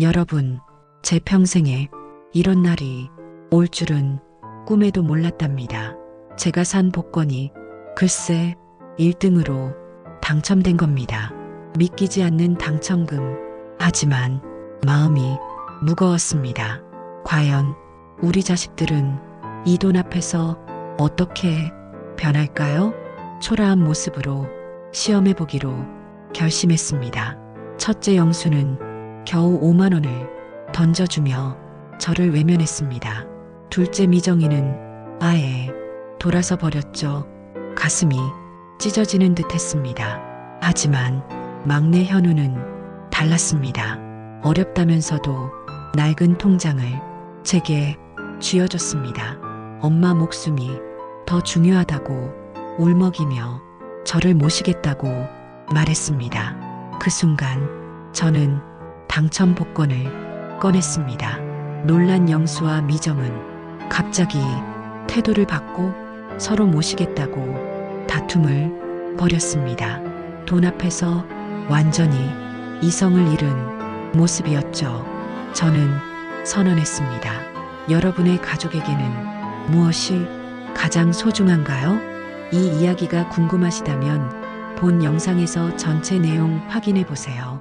여러분, 제 평생에 이런 날이 올 줄은 꿈에도 몰랐답니다. 제가 산 복권이 글쎄 1등으로 당첨된 겁니다. 믿기지 않는 당첨금. 하지만 마음이 무거웠습니다. 과연 우리 자식들은 이 돈 앞에서 어떻게 변할까요? 초라한 모습으로 시험해 보기로 결심했습니다. 첫째 영수는 겨우 5만 원을 던져주며 저를 외면했습니다. 둘째 미정이는 아예 돌아서 버렸죠. 가슴이 찢어지는 듯 했습니다. 하지만 막내 현우는 달랐습니다. 어렵다면서도 낡은 통장을 제게 쥐어줬습니다. 엄마 목숨이 더 중요하다고 울먹이며 저를 모시겠다고 말했습니다. 그 순간 저는 당첨 복권을 꺼냈습니다. 놀란 영수와 미정은 갑자기 태도를 바꿔 서로 모시겠다고 다툼을 벌였습니다. 돈 앞에서 완전히 이성을 잃은 모습이었죠. 저는 선언했습니다. 여러분의 가족에게는 무엇이 가장 소중한가요? 이 이야기가 궁금하시다면 본 영상에서 전체 내용 확인해 보세요.